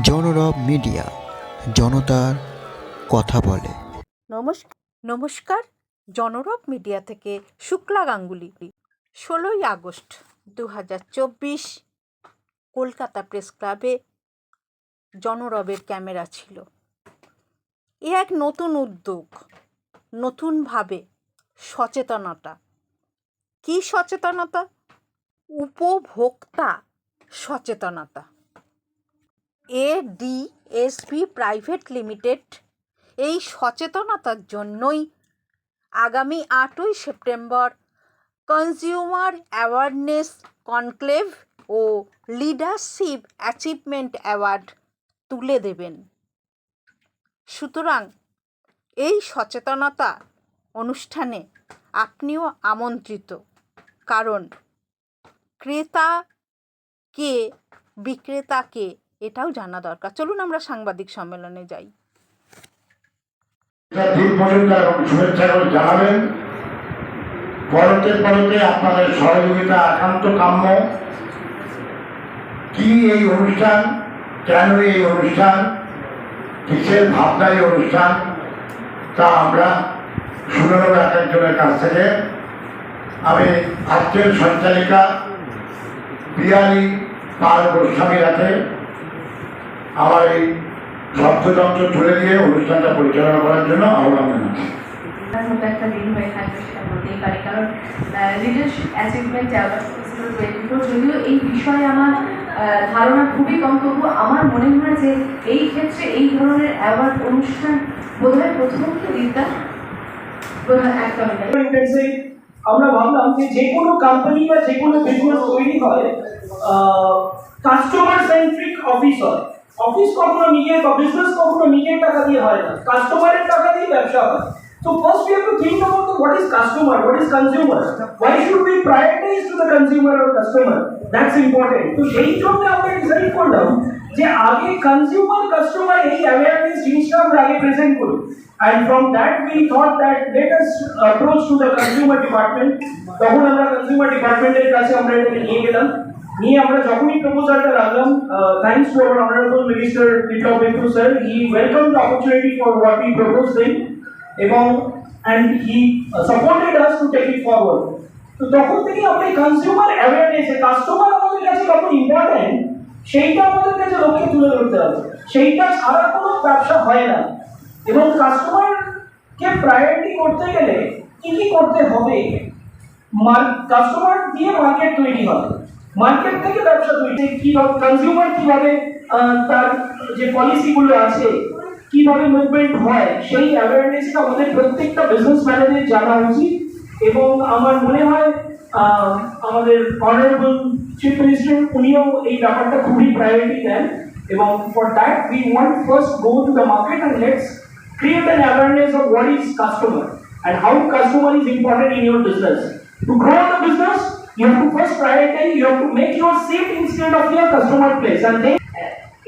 জনরব media, জনতার কথা বলে। নমস্কার নমস্কার। জনরব মিডিয়া থেকে শুক্লা গাঙ্গুলি। ষোলোই আগস্ট দু হাজার চব্বিশ কলকাতা প্রেস ক্লাবে জনরবের ক্যামেরা ছিল। এ এক নতুন উদ্যোগ, নতুনভাবে সচেতনতা। কী সচেতনতা? উপভোক্তা সচেতনতা। এডিএসপি প্রাইভেট লিমিটেড এই সচেতনতার জন্যই আগামী আটই সেপ্টেম্বর কনজিউমার অ্যাওয়ারনেস কনক্লেভ ও লিডারশিপ অ্যাচিভমেন্ট অ্যাওয়ার্ড তুলে দেবেন। সুতরাং এই সচেতনতা অনুষ্ঠানে আপনিও আমন্ত্রিত, কারণ ক্রেতা কে বিক্রেতাকে এটাও জানা দরকার। চলুন আমরা সাংবাদিক সম্মেলনে যাই। জানাবেন। পরতে পরতে আপনাদের সহযোগিতা একান্ত কাম্য। কি এই অনুষ্ঠান? কেন এই অনুষ্ঠান? কিসের ভাবনা এই অনুষ্ঠান? তা আমরা শুনে নেব এক একজনের কাছ থেকে। আমি আজকের সঞ্চালিকা পিয়ালি পাল গোস্বামীর হাতে আমার এই শব্দযন্ত্র তুলে দিয়ে অনুষ্ঠানটা পরিচালনা করার জন্য আহ্বান জানাচ্ছি। তার মতো একটা দিন হয়ে থাকবে সেটা বলতেই পারি কারণ leadership achievement award twenty four যদিও এই বিষয়ে আমার ধারণা খুবই কম তবু আমার মনে হয় যে এই ক্ষেত্রে এই ধরনের অ্যাওয়ার্ড অনুষ্ঠান বোধহয় প্রথম কি আমরা ভাবলাম যে যে কোনো কোম্পানি বা যে কোনো বিজনেস তৈরি হয় কাস্টমার সেন্ট্রিক অফিস হয়। অফিস কখনো নিজের বা বিজনেস কখনো নিজের টাকা দিয়ে হয় না কাস্টমারের টাকা দিয়ে ব্যবসা হয় So first we have to think about the, what is customer, what is consumer. Why should we prioritize to the consumer or customer? That's important. তো সেই জন্য আমরা ডিসাইড করলাম যে আগে কনজিউমার কাস্টমার এই অ্যাওয়ারনেস জিনিসটা আমরা আগে প্রেজেন্ট করি and from that we thought that let us approach to the consumer department তখন আমরা কনজিউমার ডিপার্টমেন্টের কাছে আমরা এটাকে নিয়ে গেলাম নিয়ে আমরা যখনই প্রপোজালটা রাখলাম thanks to our honourable minister Biplab Mitra sir he welcome the opportunity for what we propose then এবং and he supported us to take it forward তো তখন থেকে আমরা কনজিউমার অ্যাওয়ারনেস কাস্টমার আমাদের কাছে কত ইম্পর্টেন্ট সেইটা আমাদের কাছে লক্ষ্যে তুলে ধরতে হবে। সেইটা ছাড়া কোনো ব্যবসা হয় না। এবং কাস্টমারকে প্রায়োরিটি করতে গেলে কি কি করতে হবে? কাস্টমার দিয়ে মার্কেট তৈরি হয় মার্কেট থেকে ব্যবসা তৈরি। কীভাবে কনজিউমার কীভাবে তার যে পলিসিগুলো আছে কীভাবে মুভমেন্ট হয় সেই অ্যাওয়ারনেসটা আমাদের প্রত্যেকটা বিজনেস ম্যানেজের জানা উচিত। এবং আমার মনে হয় আমাদের অনারেবল চিফ মিনিস্টার উনিও এই ব্যাপারটা খুবই প্রায়োরিটি দেন এবং for that we want first go to the market and let's create an awareness of what is customer and how customer is important in your business. To grow the business, you have to first prioritize, you have to make your seat instead of your customer place and then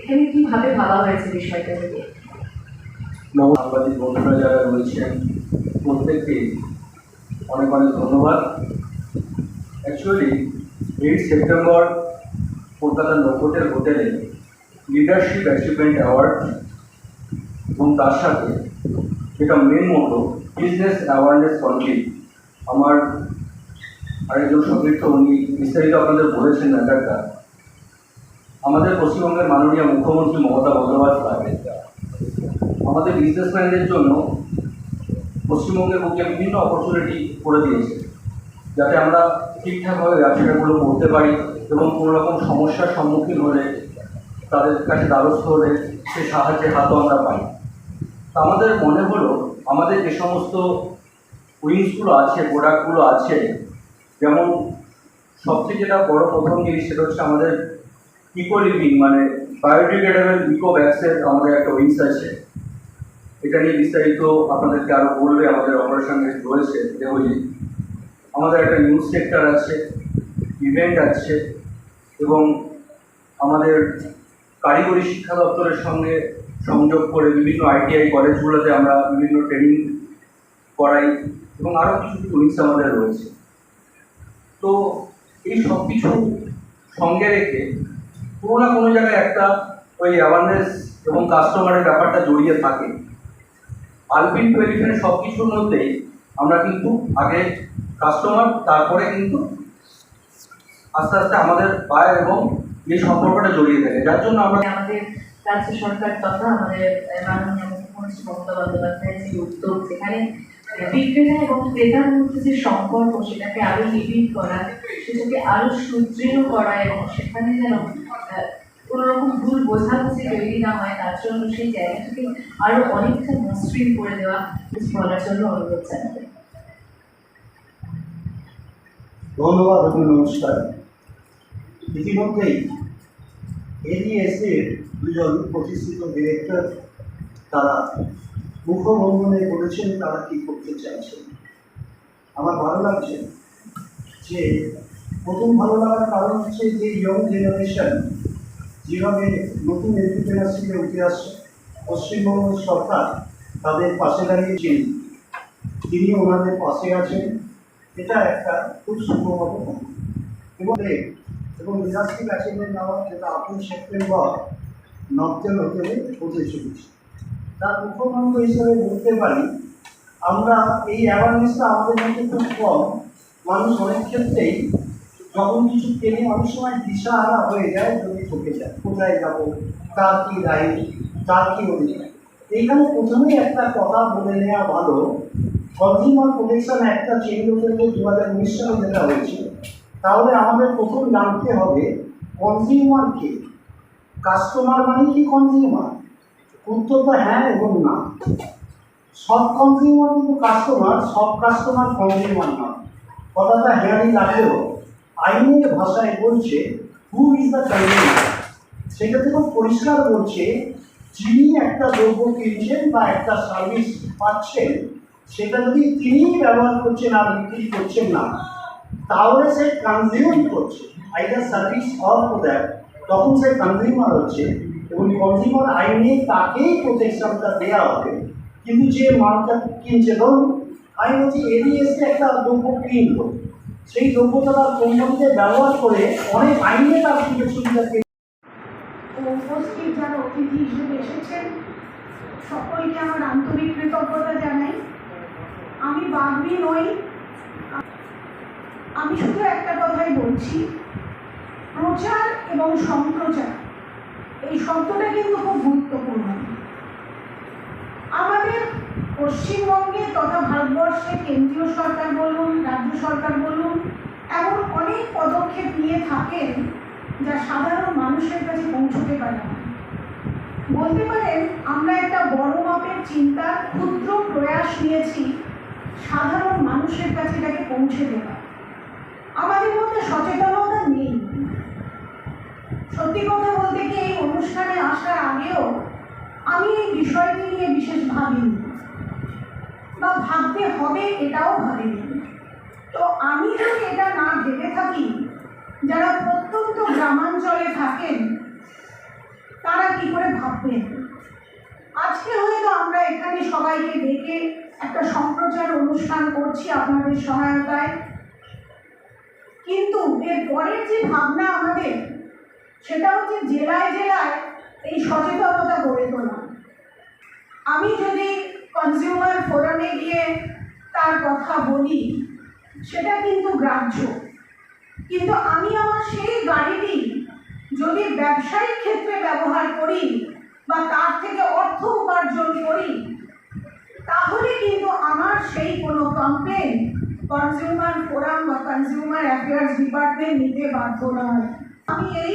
এখানে কীভাবে ভাবা হয়েছে বিষয়টা থেকে সাংবাদিক বন্ধুরা যারা রয়েছেন প্রত্যেককে অনেক অনেক ধন্যবাদ। অ্যাকচুয়ালি এইট সেপ্টেম্বর কলকাতার নকোটের হোটেলে লিডারশিপ অ্যাচিভমেন্ট অ্যাওয়ার্ড এবং তার সাথে যেটা মেন মতো বিজনেস অ্যাওয়ারনেস কনক্লিভ আমার আরেকজন সতীর্থ উনি বিস্তারিত আপনাদের বলেছেন ম্যাটারটা আমাদের পশ্চিমবঙ্গের মাননীয় মুখ্যমন্ত্রী মমতা বন্দ্যোপাধ্যায়। আমাদের বিজনেসম্যানদের জন্য পশ্চিমবঙ্গের বুকে বিভিন্ন অপরচুনিটি করে দিয়েছে, যাতে আমরা ঠিকঠাকভাবে ব্যবসাটাগুলো করতে পারি এবং কোনো রকম সমস্যার সম্মুখীন হলে, তাদের কাছে দ্বারস্থ হলে সে সাহায্যের হাতও আমরা পাই। তা আমাদের মনে হলো, আমাদের যে সমস্ত উইংসগুলো আছে প্রোডাক্টগুলো আছে যেমন সবচেয়ে যেটা বড় প্রথম জিনিস সেটা হচ্ছে আমাদের ইকো লিভিং মানে বায়োডিগ্রেডেবল ইকো ব্যাগসের আমাদের একটা উইংস আছে। এটা নিয়ে বিস্তারিত আপনাদেরকে আরও বলবে আমাদের অপারেশন রয়েছে দেহলি আমাদের একটা নিউজ সেক্টর আছে ইভেন্ট আছে এবং আমাদের কারিগরি শিক্ষা দপ্তরের সঙ্গে সংযোগ করে বিভিন্ন আইটিআই কলেজগুলোতে আমরা বিভিন্ন ট্রেনিং করাই এবং আরও কিছু কিছু উইংস আমাদের রয়েছে। তো এই সব কিছু সঙ্গে রেখে কোনো না কোনো জায়গায় একটা ওই অ্যাওয়ারনেস এবং কাস্টমারের ব্যাপারটা জড়িয়ে থাকে। আলপিন টু এলিফেন্ট সব কিছুর মধ্যেই আমরা কিন্তু আগে কাস্টমার তারপরে কিন্তু আস্তে আস্তে আমাদের বায়ার এবং এই সম্পর্কটা জড়িয়ে থাকে। যার জন্য আমরা আমাদের রাজ্য সরকার তথা আমাদের মাননীয় মুখ্যমন্ত্রী মমতা বন্দ্যোপাধ্যায়ের যে উদ্যোগ আহ, বিক্রেতা এবং ক্রেতার মধ্যে যে সম্পর্ক সেটাকে আরও নিবিড় করা সেটাকে আরও সুদৃঢ় করা এবং সেখানে যেন আহ, কোনো রকম ভুল বোঝাবুঝি তৈরি না হয় তার জন্য সেই জায়গাটাকে আরও অনেকটা মসৃণ করে দেওয়া কিছু বলার জন্য অনুরোধ জানাবে। ধন্যবাদ এবং নমস্কার। ইতিমধ্যেই এডিএসের দুজন প্রতিষ্ঠিত ডিরেক্টর তারা মুখভঙ্গনে বলেছেন তারা কি করতে চাইছেন। আমার ভালো লাগছে যে প্রথম ভালো লাগার কারণ হচ্ছে যে ইয়ং জেনারেশন যেভাবে নতুন এন্টারপ্রেনারশিপে উঠে আসছে, পশ্চিমবঙ্গ সরকার তাদের পাশে দাঁড়িয়েছেন তিনি ওনাদের পাশে আছেন, এটা একটা খুব সুখবর এবং এবং লিডারশিপ অ্যাচিভমেন্ট নেওয়া যেটা আপন সেপ্টেম্বর নভেম্বর হতে হতে চলেছে। তার মুখ্যমন্ত্র হিসেবে বলতে পারি, আমরা এই অ্যাওয়ারনেসটা আমাদের মধ্যে খুব কম। মানুষ অনেক ক্ষেত্রেই যখন কিছু কেনে, অনেক সময় দিশাহারা হয়ে যায় যদি ঠকে যায় কোথায় যাব? তার কী রাইট কার কী অধিকার? এইখানে প্রথমেই একটা কথা বলে নেওয়া ভালো। কনজিউমার প্রোটেকশন একটা চেঞ্জ হতে দু হাজার উনিশ সালে যেটা হয়েছে তাহলে আমাদের প্রথম জানতে হবে কনজিউমার কে? কাস্টমার মানে কি কনজিউমার উত্তরটা হ্যাঁ এবং না। সব কনজিউমার কিন্তু কাস্টমার সব কাস্টমার কনজিউমার নয় কথাটা হেয়ারি লাগলেও আইনের ভাষায় বলছে হু ইজ দ্য কনজিউমার সেক্ষেত্রে খুব পরিষ্কার বলছে, যিনি একটা দ্রব্য কিনছেন বা একটা সার্ভিস পাচ্ছেন, সেটা যদি তিনিই ব্যবহার করছেন আর বিক্রি করছেন না, তাহলে সে কনজিউম করছে। আইদার সার্ভিস অর প্রোডাক্ট তখন সে কনজিউমার হচ্ছে। এবং কনজিউমার আইনে তাকেই প্রোটেকশনটা দেওয়া হবে। কিন্তু যে মালটা কিনছে, ধরুন, আমি বলছি এডিএসকে একটা দ্রব্য কিনলো সেই দ্রব্যটা তার কোম্পানিতে ব্যবহার করে অনেক আইনে তার সুযোগ সুবিধা উপস্থিত যারা অতিথি হিসেবে এসেছেন, সকলকে আমার আন্তরিক কৃতজ্ঞতা জানাই। আমি বাগবি নই। আমি শুধু একটা কথাই বলছি, প্রচার এবং সম্প্রচার। এই শব্দটা কিন্তু খুব গুরুত্বপূর্ণ। আমাদের পশ্চিমবঙ্গে তথা ভারতবর্ষে কেন্দ্রীয় সরকার বলুন, রাজ্য সরকার বলুন, এমন অনেক পদক্ষেপ নিয়ে থাকেন যা সাধারণ মানুষের কাছে পৌঁছতে পারে না। বলতে পারেন, আমরা একটা বড় মাপের চিন্তার ক্ষুদ্র প্রয়াস নিয়েছি, সাধারণ মানুষের কাছে এটাকে পৌঁছে দেওয়া আমাদের মধ্যে সচেতনতা নেই। সত্যি কথা বলতে কি এই অনুষ্ঠানে আসার আগেও আমি এই বিষয়টি নিয়ে বিশেষ ভাবিনি। বা ভাবতে হবে এটাও ভাবিনি। তো আমি যদি এটা না ভেবে থাকি, যারা প্রত্যন্ত গ্রামাঞ্চলে থাকেন, তারা কি করে ভাববেন? আজকে হয়তো আমরা এখানে সবাইকে ডেকে একটা সম্প্রচার অনুষ্ঠান করছি আপনাদের সহায়তায়। কিন্তু এর পরের যে ভাবনা আমাদের সেটা হচ্ছে জেলায় জেলায় এই সচেতনতা গড়ে তোলা। আমি যদি কনজিউমার ফোরামে গিয়ে তার কথা বলি, সেটা কিন্তু গ্রাহ্য। কিন্তু আমি আমার সেই গাড়িটি যদি ব্যবসায়িক ক্ষেত্রে ব্যবহার করি বা তার থেকে অর্থ উপার্জন করি, তাহলে কিন্তু আমার সেই কোনো কমপ্লেন কনজিউমার ফোরাম বা কনজিউমার অ্যাফেয়ার্স ডিপার্টমেন্ট নিতে বাধ্য নয়। আমি এই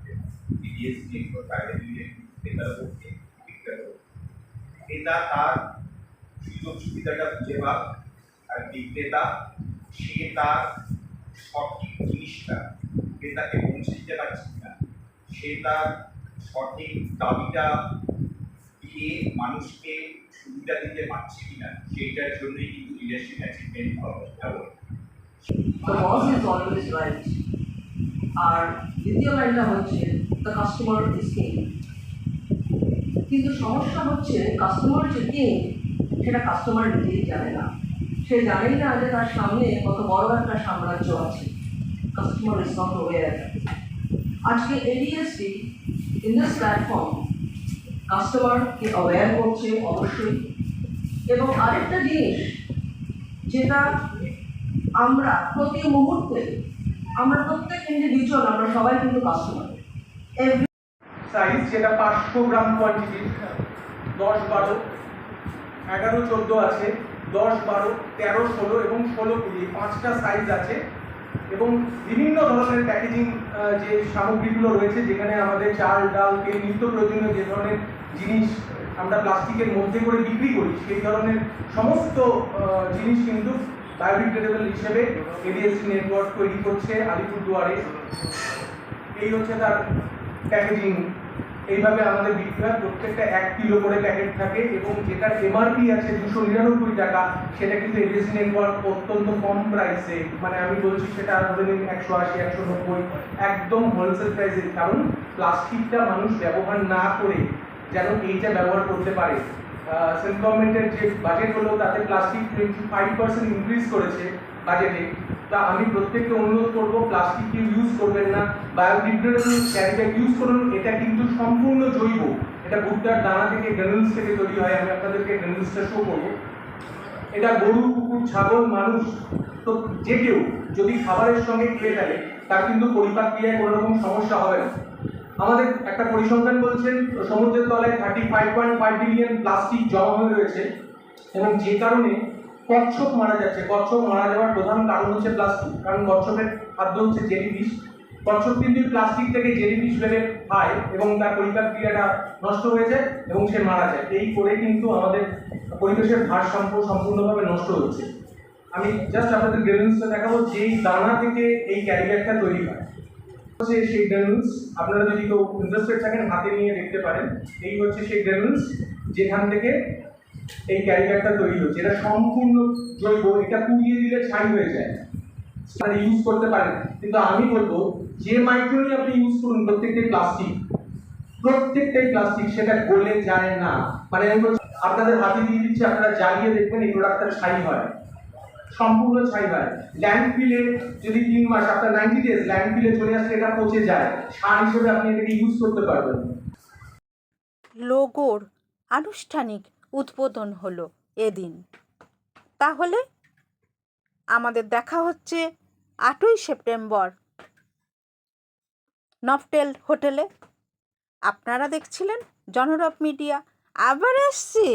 নেটওয়ার্ক প্রাইভেট লিমিটেড ক্রেতার পক্ষে বিক্রেতার ক্রেতা তার সুযোগ সুবিধাটা খুঁজে পাক, আর বিক্রেতা সে তার সঠিক জিনিসটা ক্রেতাকে পৌঁছে দিতে পারছে না সে তার সঠিক দাবিটা দিয়ে মানুষকে সুবিধা দিতে পারছি কিনা, সেইটার জন্যই কিন্তু লিডারশিপ অ্যাচিভমেন্ট ব্যবহার the আর দ্বিতীয় লাইনটা হচ্ছে দ্য কাস্টমার ইজ কিং কিন্তু সমস্যা হচ্ছে কাস্টমার যে কিং সেটা কাস্টমার নিজেই জানে না। সে জানেই না যে তার সামনে কত বড় একটা সাম্রাজ্য আছে। কাস্টমার ইজ নট ওয়েয়ার আজকে এডিএসটি ইন দিস প্ল্যাটফর্ম কাস্টমারকে অ্যাওয়্যার করছে অবশ্যই। এবং আরেকটা জিনিস, যেটা আমরা প্রতি মুহূর্তে আমরা প্রত্যেক ইন্ডিভিজুয়াল আমরা সবাই কিন্তু কাস্টমার সাইজ যেটা পাঁচশো গ্রাম কোয়ান্টিটি দশ বারো, এগারো, চোদ্দ আছে, দশ বারো, তেরো, ষোলো এবং ষোলো কুড়ি, পাঁচটা সাইজ আছে। এবং বিভিন্ন ধরনের প্যাকেজিং যে সামগ্রীগুলো রয়েছে, যেখানে আমাদের চাল, ডাল তেল নিত্য প্রয়োজনীয় যে ধরনের জিনিস আমরা প্লাস্টিকের মধ্যে করে বিক্রি করি, সেই ধরনের সমস্ত জিনিস কিন্তু বায়োডিগ্রেডেবল হিসেবে এডিএসসি নেটওয়ার্ক তৈরি করছে আলিপুরদুয়ারে এই হচ্ছে তার প্যাকেজিং এইভাবে আমাদের বিক্রি হয় প্রত্যেকটা এক কিলো করে প্যাকেট থাকে এবং যেটার এমআরপি আছে দুশো নিরানব্বই টাকা, সেটা কিন্তু এডিএসি নেটওয়ার্ক অত্যন্ত কম প্রাইসে মানে আমি বলছি সেটা ধরে নিন একশো আশি, একশো নব্বই, একদম হোলসেল প্রাইসে কারণ প্লাস্টিকটা মানুষ ব্যবহার না করে যেন এইটা ব্যবহার করতে পারে। সেন্ট্রাল গভর্নমেন্টের যে বাজেট হলো, তাতে plastic twenty five percent increase করেছে বাজেটে তা আমি প্রত্যেককে অনুরোধ করব প্লাস্টিক ইউজ করবেন না। বায়োডিগ্রেডেবল ক্যারি ইউজ করুন, এটা কিন্তু সম্পূর্ণ জৈব। এটা ভুট্টার দানা থেকে গ্রানুলস থেকে তৈরি হয়, আমি আপনাদেরকে গ্রানুলসটা শো করব। এটা গরু, কুকুর, ছাগল, মানুষ, তো যে কেউ যদি খাবারের সঙ্গে খেয়ে থাকে, তার কিন্তু পরিপাক ক্রিয়ায় কোনো রকম সমস্যা হবে না। আমাদের একটা পরিসংখ্যান বলছেন, সমুদ্রের তলায় thirty five point five billion plastic জমা হয়ে রয়েছে এবং যে কারণে কচ্ছপ মারা যাচ্ছে। কচ্ছপ মারা যাওয়ার প্রধান কারণ হচ্ছে প্লাস্টিক কারণ কচ্ছপের খাদ্য হচ্ছে জেলিফিশ কচ্ছপ কিন্তু প্লাস্টিক থেকে জেলিফিশ বেড়ে খায় এবং তার পরিপাক ক্রিয়াটা নষ্ট হয়ে যায় এবং সে মারা যায়। এই করে কিন্তু আমাদের পরিবেশের ভারসাম্য সম্পূর্ণভাবে নষ্ট হচ্ছে। আমি জাস্ট আপনাদের গ্রেনুলসটা দেখাবো, যেই দানা থেকে এই ক্যারি ব্যাগটা তৈরি হয়। হচ্ছে সেই গ্রেনুলস আপনারা যদি কেউ ইন্টারেস্টেড থাকেন, হাতে নিয়ে দেখতে পারেন। এই হচ্ছে সেই গ্রেনুলস যেখান থেকে এই ক্যারি ব্যাগটা তৈরি হচ্ছে। এটা সম্পূর্ণ জৈব এটা পুড়িয়ে দিলে ছাই হয়ে যায়। মানে ইউজ করতে পারেন। কিন্তু আমি বলব, যে মাইক্রোনি আপনি ইউজ করুন, প্রত্যেকটাই প্লাস্টিক প্রত্যেকটাই প্লাস্টিক সেটা গলে যায় না। মানে আমি আপনাদের হাতে দিয়ে দিচ্ছি, আপনারা জ্বালিয়ে দেখবেন এই প্রোডাক্টটা ছাই হয়। সম্পূর্ণ ছাই হয় ল্যান্ডফিলে যদি তিন মাস, আপনার নাইনটি ডেজ ল্যান্ডফিলে চলে আসলে এটা পচে যায়। সার হিসেবে আপনি এটাকে ইউজ করতে পারবেন। লোগোর আনুষ্ঠানিক উদ্বোধন হলো এদিন। তাহলে আমাদের দেখা হচ্ছে আটই সেপ্টেম্বর নফটেল হোটেলে। আপনারা দেখছিলেন জনরব মিডিয়া। আবার আসছে।